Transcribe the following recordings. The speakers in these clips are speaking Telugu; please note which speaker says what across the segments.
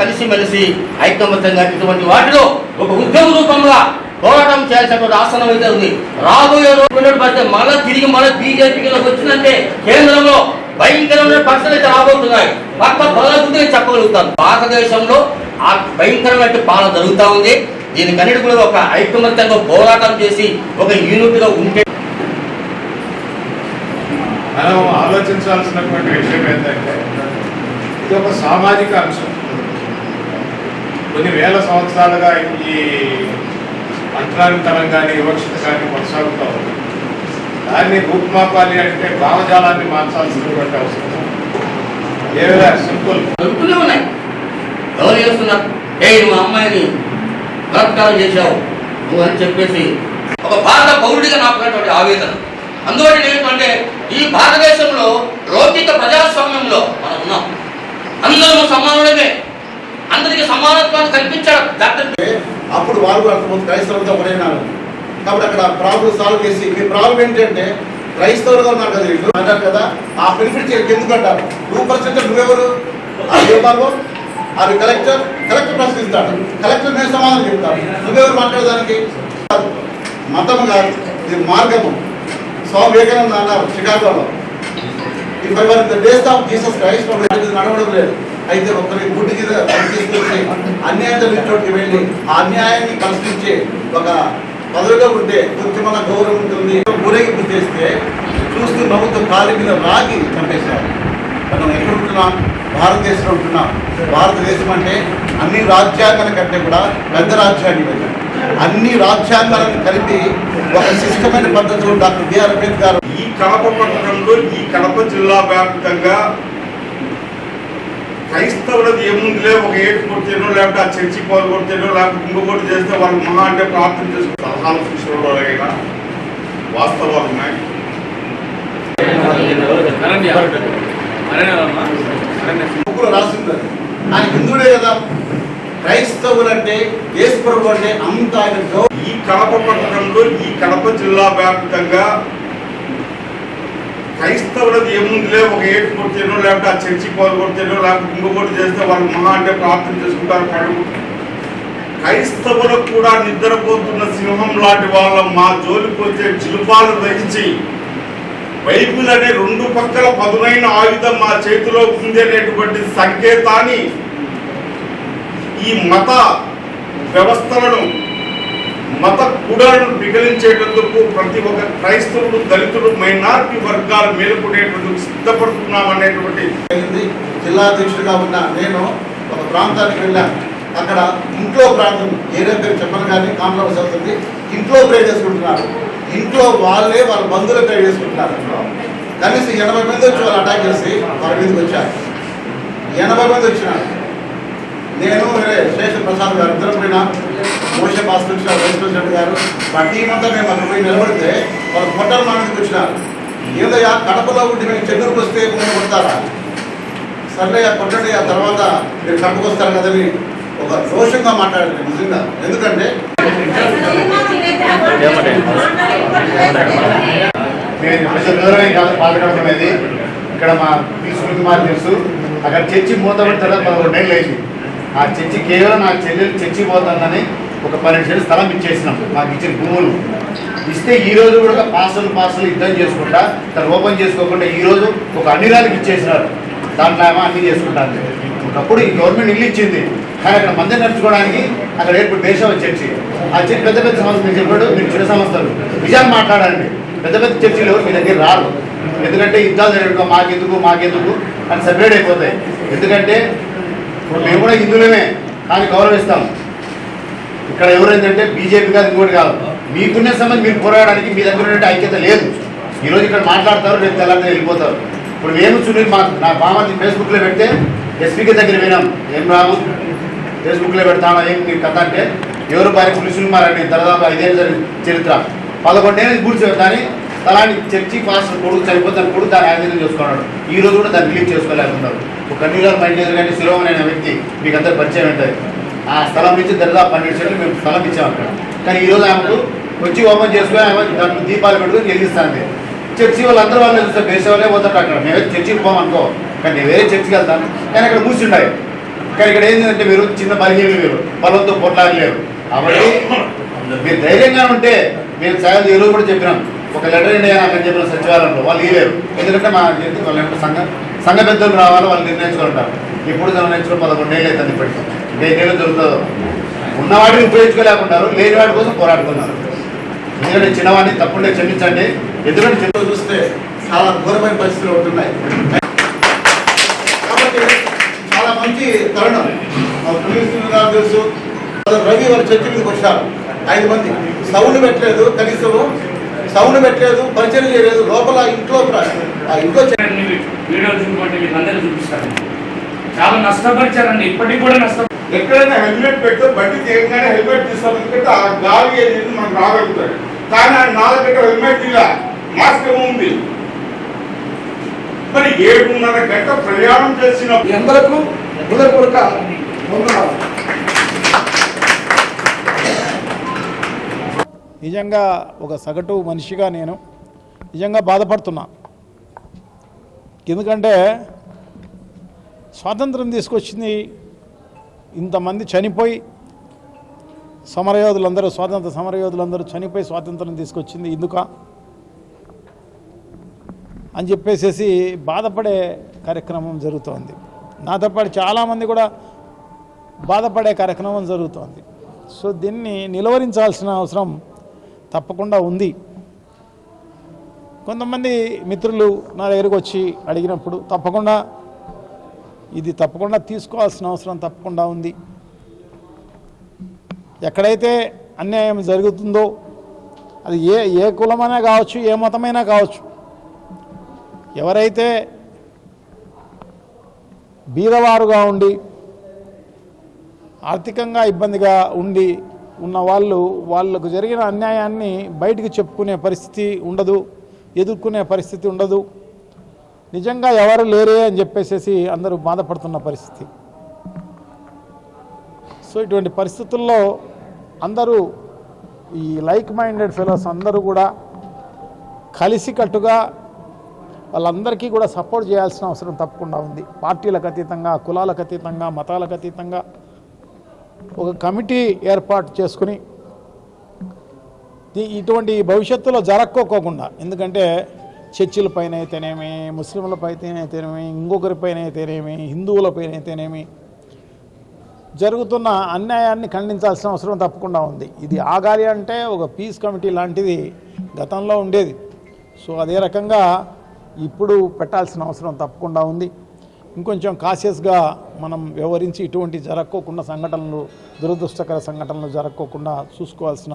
Speaker 1: కలిసిమెలిసి ఐకమత్యంగా ఇటువంటి వాటిలో ఒక ఉద్యమ రూపంగా పోరాటం చేయాల్సినటువంటి ఆసనం అయితే ఉంది రాబోయే రోజు పడితే మళ్ళీ తిరిగి మళ్ళీ బీజేపీకి వచ్చిందంటే కేంద్రంలో భయంకరమైన పరిస్థితులు అయితే రాబోతున్నాయి. పక్క బలగుంటే చెప్పగలుగుతాను. భారతదేశంలో ఆ భయంకరమైన పాలన జరుగుతూ ఉంది. దీనికన్నిటి కూడా ఒక ఐకమత్యంగా పోరాటం చేసి ఒక యూనిట్గా ఉంటే
Speaker 2: మనం ఆలోచించాల్సినటువంటి విషయం ఏంటంటే ఇది ఒక సామాజిక అంశం. కొన్ని వేల సంవత్సరాలుగా ఈ అంతరానితనం కానీ వివక్షత కానీ కొనసాగుతూ ఉంది. దాన్ని రూపుమాపాలి అంటే భావజాలాన్ని మార్చాల్సినటువంటి అవసరం ఉంది. A simple.
Speaker 1: జరుగుతూనే ఉన్నాయి. ఎవరు చేస్తున్నారు ఏ మా అమ్మాయిని బలత్కారం చేశావు. నువ్వు అని చెప్పేసి ఒక భారత పౌరుడిగా నాకున్నటువంటి ఆవేదన. అందువల్ల ఏంటంటే ఈ భారతదేశంలో లౌకిక ప్రజాస్వామ్యంలో మనం ఉన్నాం. అందరూ సమానులమే. అందరికీ సమానత్వాన్ని కల్పించాడు డాక్టర్
Speaker 3: అప్పుడు వాళ్ళు అంతకుముందు క్రైస్తవులతో ఒకటైనారు కాబట్టి అక్కడ ప్రాబ్లం సాల్వ్ చేసి మీ ప్రాబ్లం ఏంటంటే క్రైస్తవులుగా ఉన్నారు కదా వీళ్ళు. అంటారు కదా ఆ బెనిఫిట్ ఎందుకు అంటారు? టూ పర్సెంట్ నువ్వెవరు? అది ఏ భాగం అది కలెక్టర్ కలెక్టర్ ప్రశ్నిస్తాడు కలెక్టర్ నేను సమాధానం చెప్తాడు. నువ్వెవరు మాట్లాడేదానికి? మతం కాదు ఇది మార్గము. స్వామి వివేకానంద అన్నారు చికాగోలో. ఈ five the days of Jesus Christ నడవడం లేదు. అయితే ఒకరి గుడ్డి కింద పనిచేసుకొచ్చి అన్యాయం జరిగినటువంటి వెళ్ళి ఆ అన్యాయాన్ని ప్రశ్నించే ఒక పదవిలో ఉంటే కృత్రిమల గౌరవం ఉంటుంది. ఊరేగింపు చేస్తే చూస్తూ నవ్వుతూ కాలి మీద రాగి చంపేశారు. మనం ఎక్కడ ఉంటున్నాం? భారతదేశంలో ఉంటున్నాం. భారతదేశం అంటే అన్ని రాజ్యాంగాల కంటే కూడా పెద్ద రాజ్యాంగం అన్ని రాజ్యాంగాలను కలిపి ఒక శిష్టమైన పద్ధతిలో డాక్టర్ బిఆర్ అంబేద్కర్
Speaker 4: ఈ కడప పట్టణంలో ఈ కడప జిల్లా వ్యాప్తంగా క్రైస్తవులది ఏముందిలే ఒక ఏటు కొడితేనో లేకపోతే ఆ చర్చి పాలు కొడితేనో లేకపోతే ఇంకొకటి చేస్తే వాళ్ళు మహా అంటే ప్రార్థన చేసుకుని సలహాలు సూచనలు వాస్తవాలు ఉన్నాయి.
Speaker 3: రాసింది. ఆయన హిందువుడే కదా. క్రైస్తవులు అంటే యేసుప్రభు అంటే అంత ఆయన
Speaker 4: ఈ కడప పట్టణంలో ఈ కడప జిల్లా వ్యాప్తంగా క్రైస్తవులకు ఏముందిలే ఒక ఏటు కొడితేనో లేకపోతే ఆ చర్చి పాలు కొడితేనో లేకపోతే ఇంకొకటి చేస్తే వాళ్ళు మహా అంటే ప్రార్థన చేసుకుంటారు పడుకు క్రైస్తవులకు కూడా నిద్రపోతున్న సింహం లాంటి వాళ్ళ మా జోలిపోతే వచ్చే చిలుపాలు దహించి బైబిల్ అనే రెండు పక్కల పదునైన ఆయుధం మా చేతిలో ఉంది అనేటువంటి సంకేతాన్ని ఈ మత వ్యవస్థలను మత కుడాలను పిగిలించేటందుకు ప్రతి ఒక్క క్రైస్తవుడు దళితుడు మైనార్టీ వర్గాలు మేలుకునేటందుకు సిద్ధపడుతున్నాం అనేటువంటి
Speaker 3: జిల్లా అధ్యక్షుడిగా ఉన్న నేను ఒక ప్రాంతానికి వెళ్ళాను. అక్కడ ఇంట్లో ప్రాంతం ఏరియా పేరు చెప్పను కానీ కాంప్రమైజ్ అవుతుంది. ఇంట్లో ప్రే చేసుకుంటున్నారు. ఇంట్లో వాళ్ళే వాళ్ళ బంధువులు ప్రే చేసుకుంటున్నారు. కనీసం ఎనభై మంది వచ్చి వాళ్ళు అటాక్ చేసి వాళ్ళ మీదకి వచ్చారు. ఎనభై మంది వచ్చినారు. నేను వేరే శేష ప్రసాద్ గారు ఇద్దరు పోయినా. మోష భాస్కర్ వైస్ ప్రెసిడెంట్ గారు. మా టీం అంతా మేము అక్కడ పోయి నిలబడితే వాళ్ళు పొట్టలు మా మీదకి వచ్చినారు. ఏదయ్యా కడపలో ఉండి మేము చెన్నూరుకు వస్తే మేము కొడతారా? సర్లే కొట్టండి. ఆ తర్వాత మీరు కడపకు వస్తారు కదని ఒక రోషంగా మాట్లాడండి నిజంగా. ఎందుకంటే
Speaker 2: మేము అనేది ఇక్కడ మా తీసుకుని కుమార్ తెలుసు. అక్కడ చర్చి మూతపడిన తర్వాత పదకొండు అయింది. ఆ చర్చి కేవలం నా చెల్లెలు చర్చి పోతుందని ఒక పన్నెండు సెంట్లు స్థలం ఇచ్చేసినాం మాకు ఇచ్చిన భూములు. ఇస్తే ఈ రోజు కూడా పాసలు పాసలు యుద్ధం చేసుకుంటా తను ఓపెన్ చేసుకోకుండా ఈ రోజు ఒక అన్నిరాలకు ఇచ్చేసినారు. దాంట్లో ఏమో అన్ని చేసుకుంటాను ఒకప్పుడు ఈ గవర్నమెంట్ ఇల్లు ఇచ్చింది. కానీ అక్కడ మంది నడుచుకోవడానికి అక్కడ ఏర్పడి దేశం చర్చి ఆ చర్చి పెద్ద పెద్ద సంస్థలు చెప్పాడు మీరు చిన్న సంస్థలు. నిజాన్ని మాట్లాడండి. పెద్ద పెద్ద చర్చిలు మీ దగ్గర రారు. ఎందుకంటే యుద్ధాలు జరిగిన మాకెందుకు మాకెందుకు అని సపరేట్ అయిపోతాయి. ఎందుకంటే ఇప్పుడు మేము కూడా హిందువులమే కానీ గౌరవిస్తాం. ఇక్కడ ఎవరైందంటే బీజేపీ కాదు ఇంకోటి కాదు. మీకున్న సంబంధం మీరు పోరాడడానికి మీ దగ్గర ఉన్నటువంటి ఐక్యత లేదు. ఈరోజు ఇక్కడ మాట్లాడతారు రేపు తెల్లారి వెళ్ళిపోతారు. ఇప్పుడు మేము సునీల్ మా నా బామతి ఫేస్బుక్లో పెడితే ఎస్పీకి దగ్గర వినాం. ఏం రాము ఫేస్బుక్లో పెడతాను ఏం మీ కథ అంటే ఎవరు భార్య పులిసులు మారండి దాదాపు ఐదేళ్ళు చరిత్ర. పదకొండేళ్ళు పూర్తి కానీ స్థలాన్ని చర్చి పాస్టర్ కొడుకు చనిపోతాను కొడుకు దాన్ని ఆధీనం చేసుకున్నాడు. ఈ రోజు కూడా దాన్ని రిలీజ్ చేసుకోలేకున్నారు ఒక కన్నీరాలు మైండ్ కానీ సులభమైన వ్యక్తి మీకు అందరు పరిచయం ఉంటుంది ఆ స్థలం నుంచి దాదాపు పన్నెండు సెంట్లు మేము స్థలం ఇచ్చాం అక్కడ. కానీ ఈరోజు ఆమెకు వచ్చి ఓపెన్ చేసుకుని ఆమె దాంట్లో దీపాలు పెట్టుకుని వెలిగిస్తాను చర్చి వాళ్ళందరూ వాళ్ళు చూస్తే దేశం వాళ్ళే పోతారు అక్కడ. మేము చర్చికి పోమనుకో కానీ నేను వేరే చర్చికి వెళ్తాను. కానీ అక్కడ మూసి కానీ ఇక్కడ ఏంటంటే మీరు చిన్న బలహీన మీరు. బలంతో పొట్లాడలేరు కాబట్టి మీరు ధైర్యంగా ఉంటే మీరు సాయం ఈరోజు కూడా చెప్పినాం. ఒక లెటర్ ఇండియా అక్కడ చెప్పిన సచివాలయంలో. వాళ్ళు ఇవ్వలేరు. ఎందుకంటే మా చేతికి వాళ్ళు సంఘ సంఘ పెద్దలు రావాలి వాళ్ళు నిర్ణయించుకుంటారు ఇప్పుడు నిర్ణయించుకుని పదకొండేళ్ళు అవుతుంది ఇప్పటికి. ఇంకా ఎన్నేళ్ళు దొరుకుతుందో. ఉన్నవాడిని ఉపయోగించుకోలేకున్నారు లేని వాడి కోసం పోరాడుతున్నారు. ఎందుకంటే చిన్నవాడిని తప్పుండే క్షమించండి. ఎందుకంటే చిన్న
Speaker 3: చూస్తే చాలా ఘోరమైన పరిస్థితులు ఉంటున్నాయి. కాబట్టి చాలా మంచి తరుణం. మా పులిస్తులు గారు తెలుసు. రవి వారి చర్చ మీదకి వచ్చారు. ఐదు మంది. సౌండ్ పెట్టలేదు కనీసం సౌండ్ పెట్టలేదు పరిచయం చేయలేదు. లోపల ఇంట్లో ఆ ఇంట్లో
Speaker 5: చూపండి అందరూ చూపిస్తాను. చాలా నష్టపరిచారండి. ఇప్పటికి కూడా నష్టం
Speaker 6: ఎక్కడైనా హెల్మెట్ పెడితే బండి తీయగానే హెల్మెట్ తీస్తాం ఎందుకంటే ఆ గాలి అనేది మనకు రాగలుగుతాడు కానీ ఆ నాలుగు గంటల హెల్మెట్ ఇలా మాస్క్ ఏమో ఉంది. మరి ఏడున్నర గంట ప్రయాణం చేసిన
Speaker 7: హృదయపూర్వక వందనాలు
Speaker 8: నిజంగా ఒక సగటు మనిషిగా నేను నిజంగా బాధపడుతున్నా. ఎందుకంటే స్వాతంత్రం తీసుకొచ్చింది. ఇంతమంది చనిపోయి సమరయోధులందరూ స్వాతంత్ర సమరయోధులందరూ చనిపోయి స్వాతంత్రం తీసుకొచ్చింది ఎందుక అని చెప్పేసేసి బాధపడే కార్యక్రమం జరుగుతోంది. నాతో పాటు చాలామంది కూడా బాధపడే కార్యక్రమం జరుగుతోంది. సో దీన్ని నిలువరించాల్సిన అవసరం తప్పకుండా ఉంది. కొంతమంది మిత్రులు నా దగ్గరకు వచ్చి అడిగినప్పుడు తప్పకుండా ఇది తప్పకుండా తీసుకోవాల్సిన అవసరం తప్పకుండా ఉంది. ఎక్కడైతే అన్యాయం జరుగుతుందో అది ఏ ఏ కులమైనా కావచ్చు ఏ మతమైనా కావచ్చు ఎవరైతే బీదవారుగా ఉండి ఆర్థికంగా ఇబ్బందిగా ఉండి ఉన్న వాళ్ళు వాళ్ళకు జరిగిన అన్యాయాన్ని బయటికి చెప్పుకునే పరిస్థితి ఉండదు ఎదుర్కొనే పరిస్థితి ఉండదు. నిజంగా ఎవరు లేరే అని చెప్పేసేసి అందరూ బాధపడుతున్న పరిస్థితి. సో ఇటువంటి పరిస్థితుల్లో అందరూ ఈ లైక్ మైండెడ్ ఫెలోస్ అందరూ కూడా కలిసికట్టుగా వాళ్ళందరికీ కూడా సపోర్ట్ చేయాల్సిన అవసరం తప్పకుండా ఉంది. పార్టీలకు అతీతంగా కులాలకు అతీతంగా మతాలకు అతీతంగా ఒక కమిటీ ఏర్పాటు చేసుకుని ఇటువంటి భవిష్యత్తులో జరక్కోకోకుండా. ఎందుకంటే చర్చిలపైన అయితేనేమి ముస్లింల పైన అయితేనేమి ఇంకొకరి అయితేనేమి హిందువులపైన అయితేనేమి జరుగుతున్న అన్యాయాన్ని ఖండించాల్సిన అవసరం తప్పకుండా ఉంది. ఇది ఆగాలి అంటే ఒక పీస్ కమిటీ లాంటిది గతంలో ఉండేది. సో అదే రకంగా ఇప్పుడు పెట్టాల్సిన అవసరం తప్పకుండా ఉంది. ఇంకొంచెం కాషియస్గా మనం వ్యవహరించి ఇటువంటి జరక్కోకుండా సంఘటనలు దురదృష్టకర సంఘటనలు జరక్కోకుండా చూసుకోవాల్సిన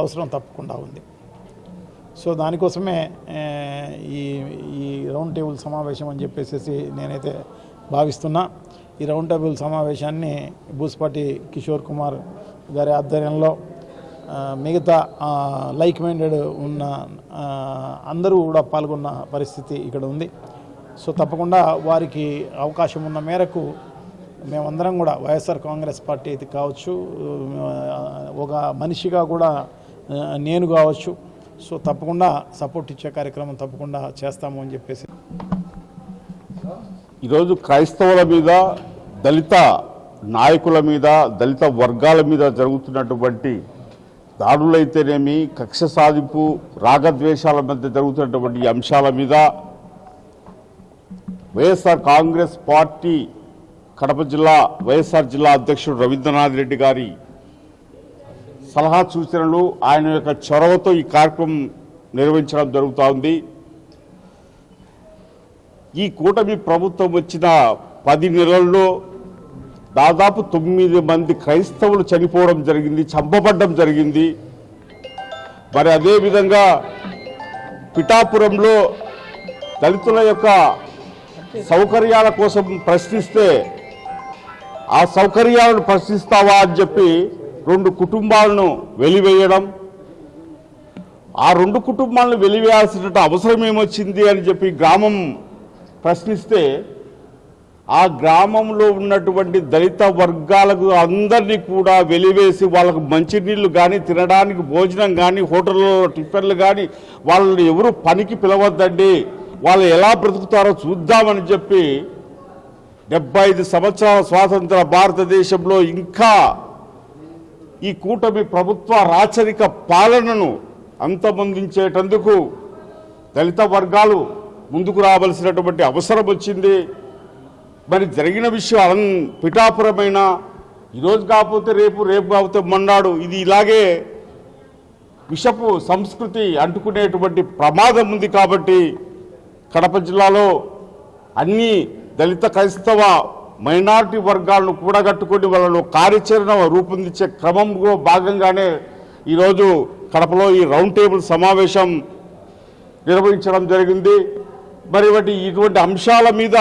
Speaker 8: అవసరం తప్పకుండా ఉంది. సో దానికోసమే ఈ ఈ రౌండ్ టేబుల్ సమావేశం అని చెప్పేసి నేనైతే భావిస్తున్నా. ఈ రౌండ్ టేబుల్ సమావేశాన్ని బూస్పాటి కిషోర్ కుమార్ గారి ఆధ్వర్యంలో మిగతా లైక్ మైండెడ్ ఉన్న అందరూ కూడా పాల్గొన్న పరిస్థితి ఇక్కడ ఉంది. సో తప్పకుండా వారికి అవకాశం ఉన్న మేరకు మేమందరం కూడా వైఎస్ఆర్ కాంగ్రెస్ పార్టీ అయితే కావచ్చు ఒక మనిషిగా కూడా నేను కావచ్చు సో తప్పకుండా సపోర్ట్ ఇచ్చే కార్యక్రమం తప్పకుండా చేస్తాము అని చెప్పేసి.
Speaker 4: ఈరోజు క్రైస్తవుల మీద దళిత నాయకుల మీద దళిత వర్గాల మీద జరుగుతున్నటువంటి దాడులైతేనేమి కక్ష సాధింపు రాగద్వేషాల మధ్య జరుగుతున్నటువంటి అంశాల మీద వైఎస్ఆర్ కాంగ్రెస్ పార్టీ కడప జిల్లా వైఎస్ఆర్ జిల్లా అధ్యక్షుడు రవీంద్రనాథ్ రెడ్డి గారి సలహా సూచనలు ఆయన యొక్క చొరవతో ఈ కార్యక్రమం నిర్వహించడం జరుగుతూ ఉంది ఈ కూటమి ప్రభుత్వం వచ్చిన పది నెలల్లో దాదాపు తొమ్మిది మంది క్రైస్తవులు చనిపోవడం జరిగింది చంపబడ్డం జరిగింది. మరి అదేవిధంగా పిఠాపురంలో దళితుల యొక్క సౌకర్యాల కోసం ప్రశ్నిస్తే ఆ సౌకర్యాలను ప్రశ్నిస్తావా అని చెప్పి రెండు కుటుంబాలను వెలివేయడం. ఆ రెండు కుటుంబాలను వెలివేయాల్సిన అవసరం ఏమొచ్చింది అని చెప్పి గ్రామం ప్రశ్నిస్తే ఆ గ్రామంలో ఉన్నటువంటి దళిత వర్గాలకు అందరినీ కూడా వెలివేసి వాళ్ళకు మంచినీళ్ళు కానీ తినడానికి భోజనం కానీ హోటల్లో టిఫిన్లు కానీ వాళ్ళని ఎవరు పనికి పిలవద్దండి. వాళ్ళు ఎలా బ్రతుకుతారో చూద్దామని చెప్పి డెబ్బై ఐదు సంవత్సరాల స్వాతంత్ర భారతదేశంలో ఇంకా ఈ కూటమి ప్రభుత్వ రాచరిక పాలనను అంతమొందించేటందుకు దళిత వర్గాలు ముందుకు రావాల్సినటువంటి అవసరం వచ్చింది. మరి జరిగిన విషయం అన్ పిఠాపురమైన ఈరోజు కాకపోతే రేపు రేపు కాకపోతే మొన్నాడు ఇది ఇలాగే విషపు సంస్కృతి అంటుకునేటువంటి ప్రమాదం ఉంది కాబట్టి కడప జిల్లాలో అన్ని దళిత క్రైస్తవ మైనార్టీ వర్గాలను కూడగట్టుకొని వాళ్ళను కార్యాచరణ రూపొందించే క్రమంలో భాగంగానే ఈరోజు కడపలో ఈ రౌండ్ టేబుల్ సమావేశం నిర్వహించడం జరిగింది. మరి వాటి ఇటువంటి అంశాల మీద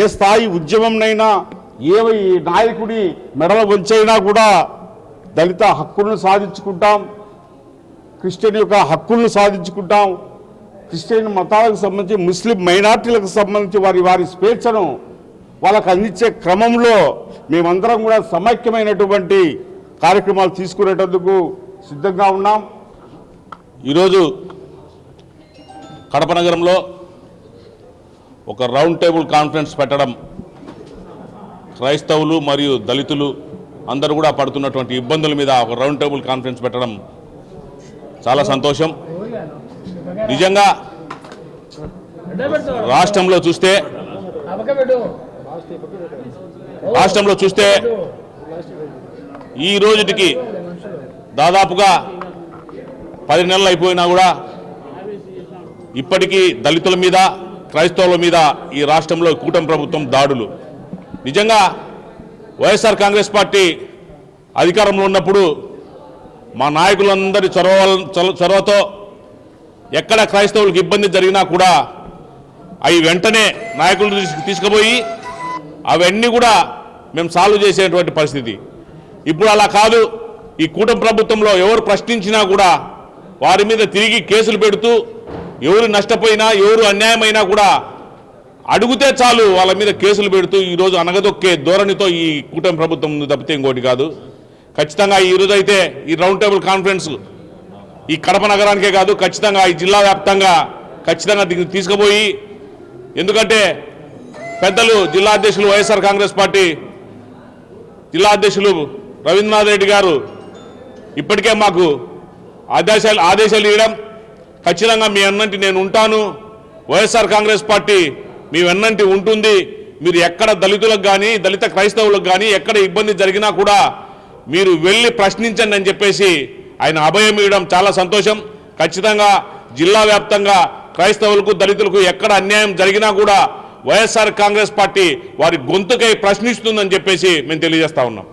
Speaker 4: ఏ స్థాయి ఉద్యమంనైనా ఏ నాయకుడి మెడల వంచైనా కూడా దళిత హక్కులను సాధించుకుంటాం క్రిస్టియన్ యొక్క హక్కులను సాధించుకుంటాం క్రిస్టియన్ మతాలకు సంబంధించి ముస్లిం మైనార్టీలకు సంబంధించి వారి వారి స్వేచ్ఛను వాళ్ళకు అందించే క్రమంలో మేమందరం కూడా సమైక్యమైనటువంటి కార్యక్రమాలు తీసుకునేటందుకు సిద్ధంగా ఉన్నాం.
Speaker 9: ఈరోజు కడప నగరంలో ఒక రౌండ్ టేబుల్ కాన్ఫరెన్స్ పెట్టడం క్రైస్తవులు మరియు దళితులు అందరూ కూడా పడుతున్నటువంటి ఇబ్బందుల మీద ఒక రౌండ్ టేబుల్ కాన్ఫరెన్స్ పెట్టడం చాలా సంతోషం. నిజంగా రాష్ట్రంలో చూస్తే రాష్ట్రంలో చూస్తే ఈ రోజుటికి దాదాపుగా పది నెలలు అయిపోయినా కూడా ఇప్పటికీ దళితుల మీద క్రైస్తవుల మీద ఈ రాష్ట్రంలో కూటమి ప్రభుత్వం దాడులు. నిజంగా వైఎస్ఆర్ కాంగ్రెస్ పార్టీ అధికారంలో ఉన్నప్పుడు మా నాయకులందరి చొరవ చొరవతో ఎక్కడ క్రైస్తవులకు ఇబ్బంది జరిగినా కూడా అవి వెంటనే నాయకులు తీసుకుపోయి అవన్నీ కూడా మేము సాల్వ్ చేసేటువంటి పరిస్థితి. ఇప్పుడు అలా కాదు ఈ కూటమి ప్రభుత్వంలో ఎవరు ప్రశ్నించినా కూడా వారి మీద తిరిగి కేసులు పెడుతూ ఎవరు నష్టపోయినా ఎవరు అన్యాయమైనా కూడా అడిగితే చాలు వాళ్ళ మీద కేసులు పెడుతూ ఈరోజు అనగదొక్కే ధోరణితో ఈ కూటమి ప్రభుత్వం తప్పితే ఇంకోటి కాదు. ఖచ్చితంగా ఈ రోజు అయితే ఈ రౌండ్ టేబుల్ కాన్ఫరెన్స్ ఈ కడప నగరానికే కాదు ఖచ్చితంగా ఈ జిల్లా వ్యాప్తంగా ఖచ్చితంగా దీన్ని తీసుకుపోయి ఎందుకంటే పెద్దలు జిల్లా అధ్యక్షులు వైఎస్ఆర్ కాంగ్రెస్ పార్టీ జిల్లా అధ్యక్షులు రవీంద్రనాథ్ రెడ్డి గారు ఇప్పటికే మాకు ఆదేశాలు ఆదేశాలు ఇవ్వడం. ఖచ్చితంగా మీ అన్నంటి నేను ఉంటాను. వైఎస్ఆర్ కాంగ్రెస్ పార్టీ మీ వెన్నంటి ఉంటుంది. మీరు ఎక్కడ దళితులకు కానీ దళిత క్రైస్తవులకు కానీ ఎక్కడ ఇబ్బంది జరిగినా కూడా మీరు వెళ్ళి ప్రశ్నించండి అని చెప్పేసి ఆయన అభయం ఇవ్వడం చాలా సంతోషం. ఖచ్చితంగా జిల్లా వ్యాప్తంగా క్రైస్తవులకు దళితులకు ఎక్కడ అన్యాయం జరిగినా కూడా వైఎస్ఆర్ కాంగ్రెస్ పార్టీ వారి గొంతుకై ప్రశ్నిస్తుందని చెప్పేసి మేము తెలియజేస్తా ఉన్నాం.